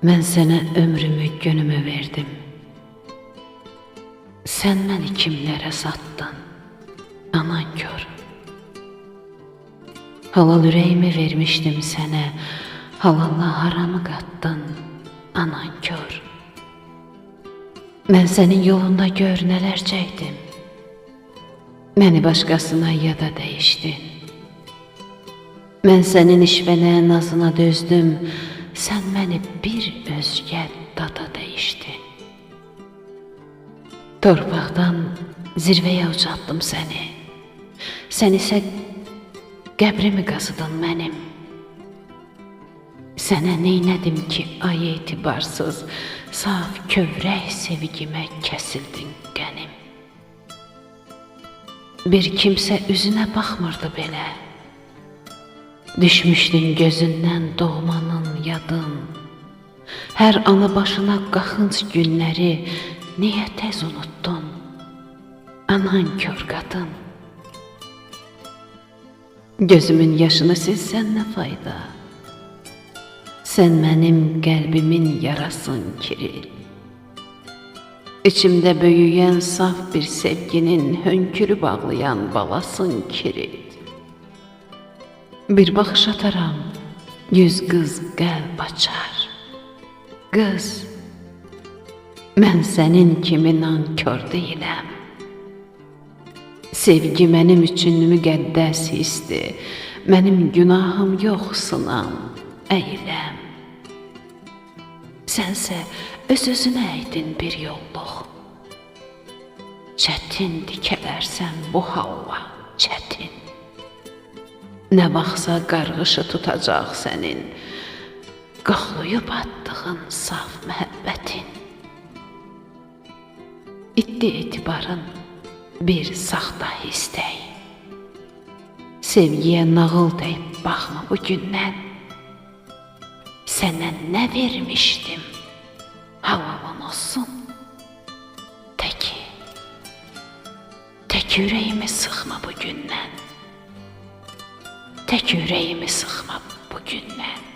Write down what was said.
Mən sənə ömrümü, günümü verdim. Sən məni kimlərə satdın? Anan gör. Halal ürəyimi vermişdim sənə. Halalla haramı qatdın? Anan gör. Mən sənin yolunda gör nələr çəkdim. Məni başqasına yada dəyişdin. Mən sənin işvənə, nazına dözdüm. Sən məni bir özgə dada dəyişdin. Torpaqdan zirvəyə ucaltdım səni. Sən isə qəbrimi qazıdın mənim. Sənə neynədim ki, ay etibarsız, saf kövrək sevgimə kəsildin qənim. Bir kimsə üzünə baxmırdı belə. Düşmüşdün gözündən doğmanın yadın. Hər ana başına qaxınc günləri niyə tez unuttun? Anan kör qadın. Gözümün yaşını silsən nə fayda? Sən mənim qəlbimin yarasın Kiril. İçimdə böyüyən saf bir sevginin hönkürüb ağlayan balasın Kiril. Bir baxış ataram, yüz qız qəlb açar. Qız, mən sənin kimi nankör deyiləm. Sevgi mənim üçün müqəddəs hisdir. Mənim günahım yox sınam, əyləm. Sənsə öz-özünə əydin bir yolluq. Çətin dikələrsən bu hava, çətin. Nə vaxtsa qarğışı tutacaq sənin, qoxlayıb atdığın saf məhəbbətin. İtdi etibarın bir saxta hissdəy. Sevgiyə nağıl deyib baxma bu gündən. Sənə nə vermişdim? Halalın olsun. Təki, tək ürəyimi sıxma bu. Tək ürəyimi sıxma bu gündən.